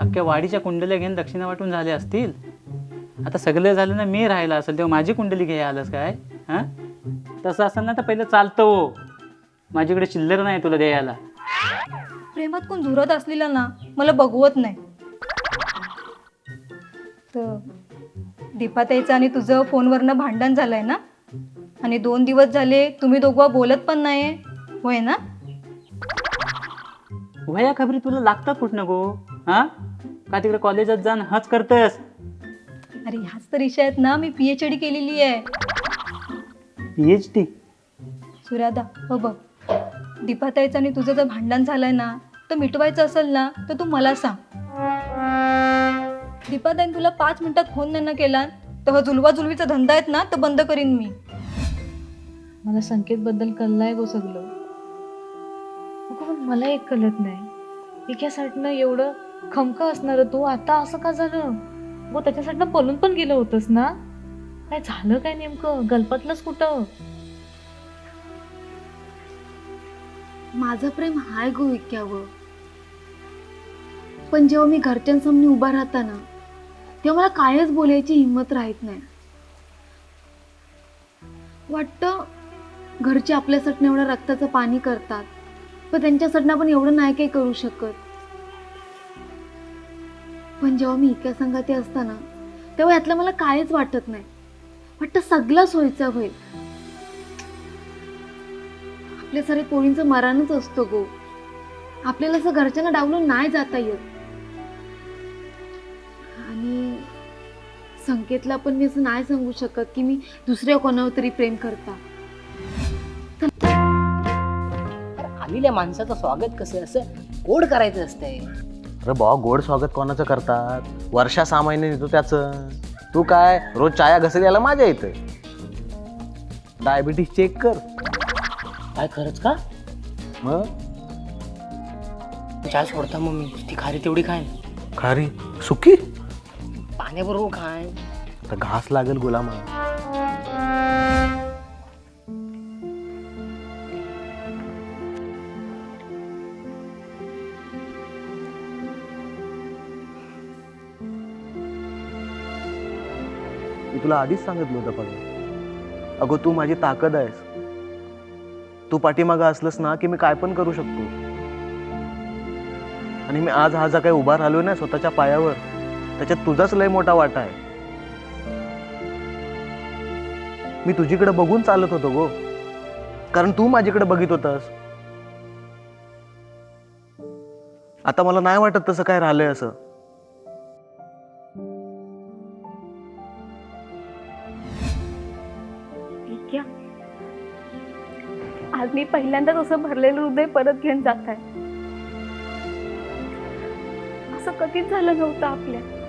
अख्ख्या वाडीच्या कुंडल्या घेऊन दक्षिणा वाटून झाले असतील? आता सगळं झालं ना मी राहिला असेल तेव्हा माझी कुंडली घ्यायला आलंस काय? हां? तसं असेल ना तर पहिलं चालतं हो. माझ्याकडे चिल्लर नाही तुला द्यायला. प्रेमात कोण झुरत असलेला ना मला बघवत नाही. तर दीपाताईचं आणि तुझं फोनवरनं भांडण झालंय ना? आणि दोन दिवस झाले तुम्ही दोघं बोलत पण नाही होय ना? वया खबरी तुला लागतात कुठं गो? हां? का तिकडे कॉलेजात जाण हच करतस अरे ह्याच तर विषयात ना मी पी एच डी केलेली आहे. पी एच डी सुरादा हो बघ. दीपाताईचं आणि तुझं जर भांडण झालंय ना तर मिटवायचं असेल ना तर तू मला सांग. दीपाताईने तुला पाच मिनिटात फोन नाही ना केला तर हा जुलवा जुलवीचा धंदा आहेत ना तर बंद करीन मी. मला संकेतबद्दल कळलंय गो सगळं. मला एक कळत नाही. एकासाठीनं एवढं खमक असणार तू आता असं का झालं? मग त्याच्यासाठनं पळून पण गेलं होतंस ना? काय झालं काय नेमकं? गलपतलंच कुठं? माझं प्रेम हाय गो इक्यावर पण जेव्हा मी घरच्यांसमोर उभा राहता ना तेव्हा मला कायच बोलायची हिंमत राहत नाही. वाटतं घरचे आपल्यासाठी एवढं रक्ताचं पाणी करतात. पण त्यांच्यासाठी आपण एवढं नाही काही करू शकत. पण जेव्हा मी इतक्या संगाती असताना तेव्हा यातलं मला काहीच वाटत नाही. वाटतं सगळं सोयीचं होईल. आपल्या सारे पोळींचं मरणच असतो गो. आपल्याला असं घरच्यांना डावलून नाही जाता येत. आणि संकेतला पण मी असं नाही सांगू शकत की मी दुसऱ्या कोणावर तरी प्रेम करता. आलेल्या माणसाचं स्वागत कसं असं गोड करायचं असतंय? अरे भावा गोड स्वागत कोणाचं करतात? वर्षा सहा महिने येतो त्याचं. तू काय रोज चाया घसर यायला माझ्या येतं डायबिटीस चेक कर. काय खरंच का? मग? चहा सोडता मग मी. ती खारी तेवढी खाय. खारी? सुकी? पाण्याबरोबर खाय. तर घास लागेल गुलामा मी तुला आधीच सांगितलं होतं पण अगो तू माझी ताकद आहेस. तू पाठीमागं असलंस ना की मी काय पण करू शकतो. आणि मी आज हा जा काही उभा राहिलो ना स्वतःच्या पायावर त्याच्यात तुझाच लय मोठा वाटा आहे. मी तुझीकडे बघून चालत होतो गो. कारण तू माझ्याकडे बघित होतास. आता मला नाही वाटत तसं काय राहिलंय असं. ठीक आज मी पहिल्यांदाच असं भरलेलं हृदय परत घेऊन जात आहे. असं कधीच झालं नव्हतं आपल्या.